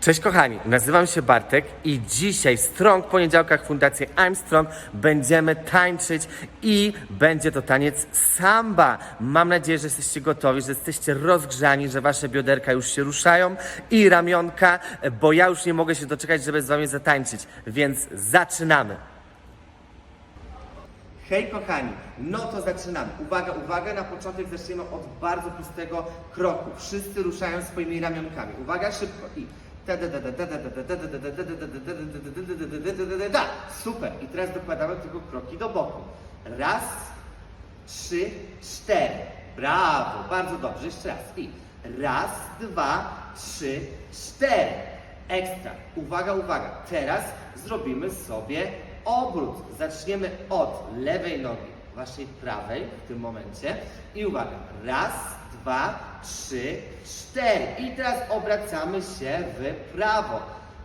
Cześć kochani, nazywam się Bartek i dzisiaj w Strong Poniedziałkach Fundacji I'm Strong będziemy tańczyć i będzie to taniec samba. Mam nadzieję, że jesteście gotowi, że jesteście rozgrzani, że wasze bioderka już się ruszają i ramionka, bo ja już nie mogę się doczekać, żeby z wami zatańczyć, więc zaczynamy. Hej kochani, no to zaczynamy. Uwaga, uwaga, na początek zaczniemy od bardzo prostego kroku. Wszyscy ruszają swoimi ramionkami. Uwaga, szybko i Super. I teraz dokładamy tylko kroki do boku. Raz, trzy, cztery. Brawo, bardzo dobrze. Jeszcze raz. I raz, dwa, trzy, cztery. Ekstra. Uwaga, uwaga. Teraz zrobimy sobie obrót. Zaczniemy od lewej nogi, waszej prawej w tym momencie. I uwaga. Raz, dwa, trzy, cztery. I teraz obracamy się w prawo.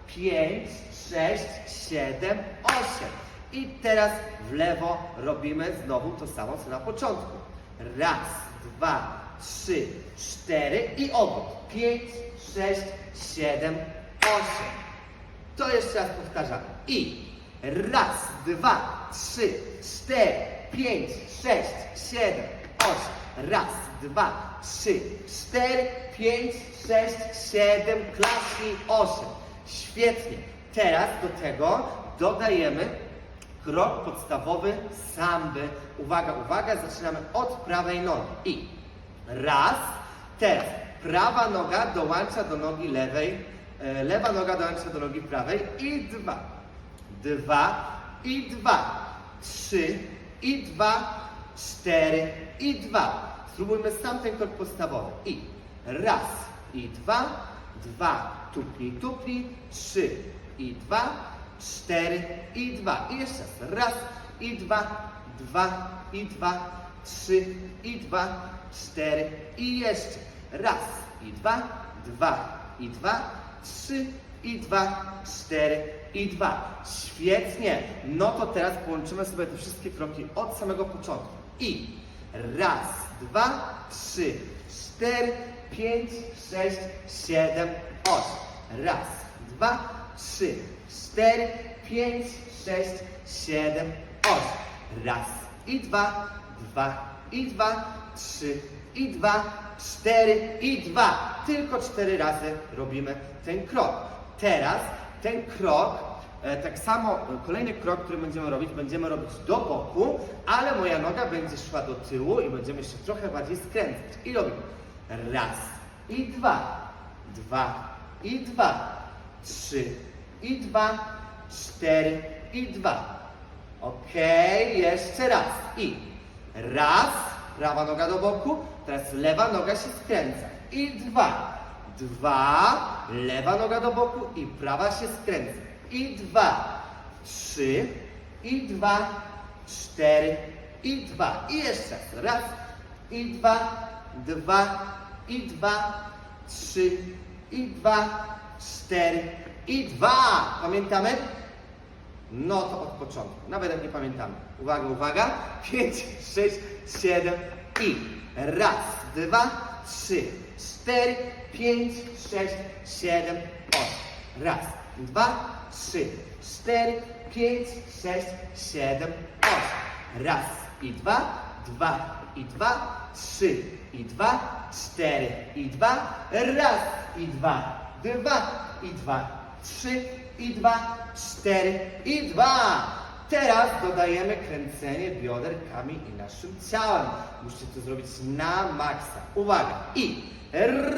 Pięć, sześć, siedem, osiem. I teraz w lewo robimy znowu to samo co na początku. Raz, dwa, trzy, cztery i obrót. Pięć, sześć, siedem, osiem. To jeszcze raz powtarzamy. I raz, dwa, trzy, cztery, pięć, sześć, siedem, osiem. Raz, dwa, trzy, cztery, pięć, sześć, siedem, klaski, osiem. Świetnie. Teraz do tego dodajemy krok podstawowy samby. Uwaga, uwaga, zaczynamy od prawej nogi. I raz, teraz prawa noga dołącza do nogi lewej, e, lewa noga dołącza do nogi prawej i dwa, dwa i dwa, trzy i dwa, cztery i dwa. Spróbujmy sam ten krok podstawowy. I raz i dwa, dwa, tupnij, tupnij, trzy i dwa, cztery i dwa. I jeszcze raz. Raz i dwa, dwa i dwa, trzy i dwa, cztery i jeszcze. Raz i dwa, dwa i dwa, trzy i dwa, cztery i dwa. Świetnie. No to teraz połączymy sobie te wszystkie kroki od samego początku. I raz, dwa, trzy, cztery, pięć, sześć, siedem, osiem. Raz, dwa, trzy, cztery, pięć, sześć, siedem, osiem. Raz i dwa, dwa i dwa, trzy i dwa, cztery i dwa. Tylko cztery razy robimy ten krok. Teraz ten krok, tak samo e, kolejny krok, który będziemy robić, będziemy robić do boku, ale moja noga będzie szła do tyłu i będziemy się trochę bardziej skręcać. I robimy raz i dwa, dwa i dwa, trzy i dwa, cztery i dwa. Okej, jeszcze raz. I raz, prawa noga do boku, teraz lewa noga się skręca. I dwa, dwa, lewa noga do boku i prawa się skręca. I dwa, trzy, i dwa, cztery, i dwa. I jeszcze raz. I dwa, dwa, i dwa, trzy, i dwa, cztery, i dwa. Pamiętamy? No to od początku. Nawet jak nie pamiętamy. Uwaga, uwaga. 5, 6, 7 i raz, dwa, trzy, cztery, pięć, sześć, siedem, osiem. Raz, dwa, trzy, cztery, pięć, sześć, siedem, osiem. Raz i dwa, dwa i dwa, trzy i dwa, cztery i dwa, raz i dwa, dwa i dwa, trzy i dwa, cztery i dwa. Teraz dodajemy kręcenie bioderkami i naszym ciałem. Musicie to zrobić na maksa. Uwaga. I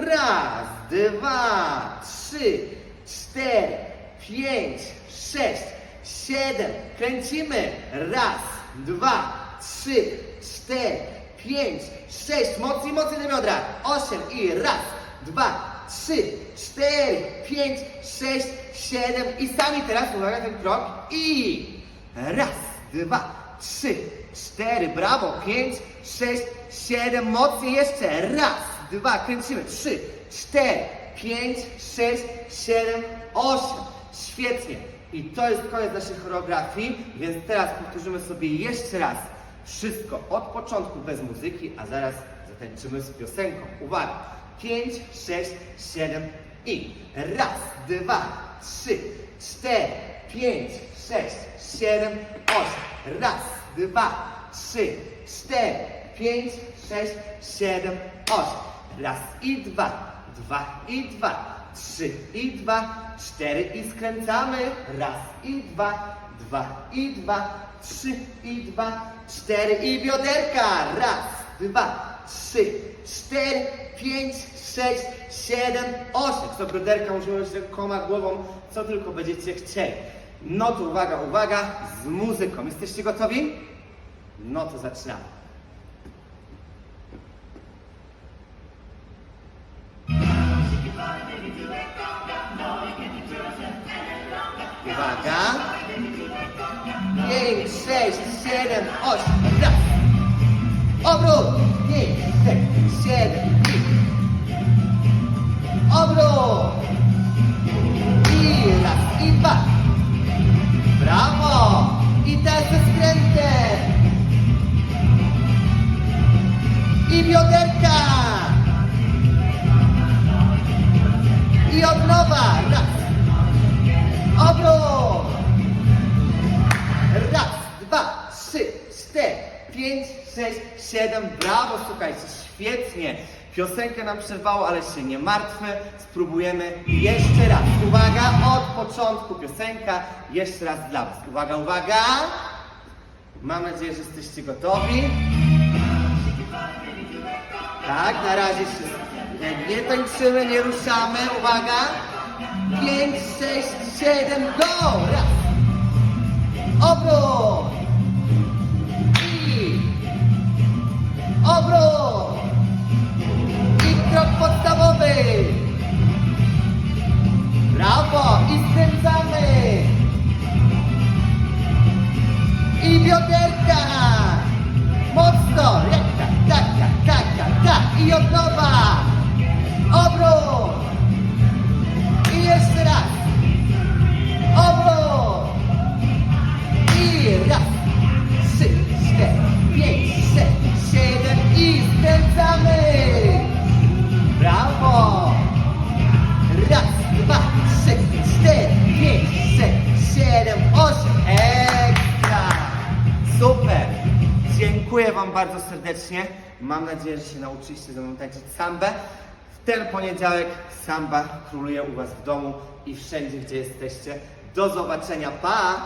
raz, dwa, trzy, cztery, pięć, sześć, siedem. Kręcimy. Raz, dwa, trzy, cztery, pięć, sześć. Mocniej, mocniej na biodra. Osiem i raz, dwa, trzy, cztery, pięć, sześć, siedem i sami teraz uwaga ten krok i raz, dwa, trzy, cztery, brawo, pięć, sześć, siedem, mocniej jeszcze, raz, dwa, kręcimy, trzy, cztery, pięć, sześć, siedem, osiem, świetnie. I to jest koniec naszej choreografii, więc teraz powtórzymy sobie jeszcze raz wszystko od początku bez muzyki, a zaraz zatańczymy z piosenką. Uwaga! 5, 6, 7 I raz, dwa, trzy, cztery, pięć, sześć, siedem, osiem. Raz, dwa, trzy, cztery, pięć, sześć, siedem, osiem. Raz i dwa, dwa i dwa, trzy i dwa, cztery i skręcamy. Raz i dwa, dwa i dwa, trzy i dwa, cztery i bioderka. Raz, dwa, trzy, cztery, pięć, sześć, siedem, osiem. Co bioderka możemy robić rękoma, głową, co tylko będziecie chcieli. No to uwaga, uwaga, z muzyką. Jesteście gotowi? No to zaczynamy. 5, 6, 7, 8, raz. Obrót, 5, 6, 7, 8. Obrót. I raz, i dwa. Brawo. I teraz ze skrętem. I bioderka. I od nowa, raz. Trzy, cztery, pięć, sześć, siedem. Brawo, słuchajcie, świetnie. Piosenkę nam przerwało, ale się nie martwmy. Spróbujemy jeszcze raz. Uwaga, od początku piosenka. Jeszcze raz dla Was. Uwaga, uwaga. Mam nadzieję, że jesteście gotowi. Tak, na razie się nie, tańczymy, nie ruszamy. Uwaga. Pięć, sześć, siedem, go! Raz. Obrót. I Dziękuję Wam bardzo serdecznie. Mam nadzieję, że się nauczyliście ze mną tańczyć sambę. W ten poniedziałek samba króluje u Was w domu i wszędzie, gdzie jesteście. Do zobaczenia. Pa!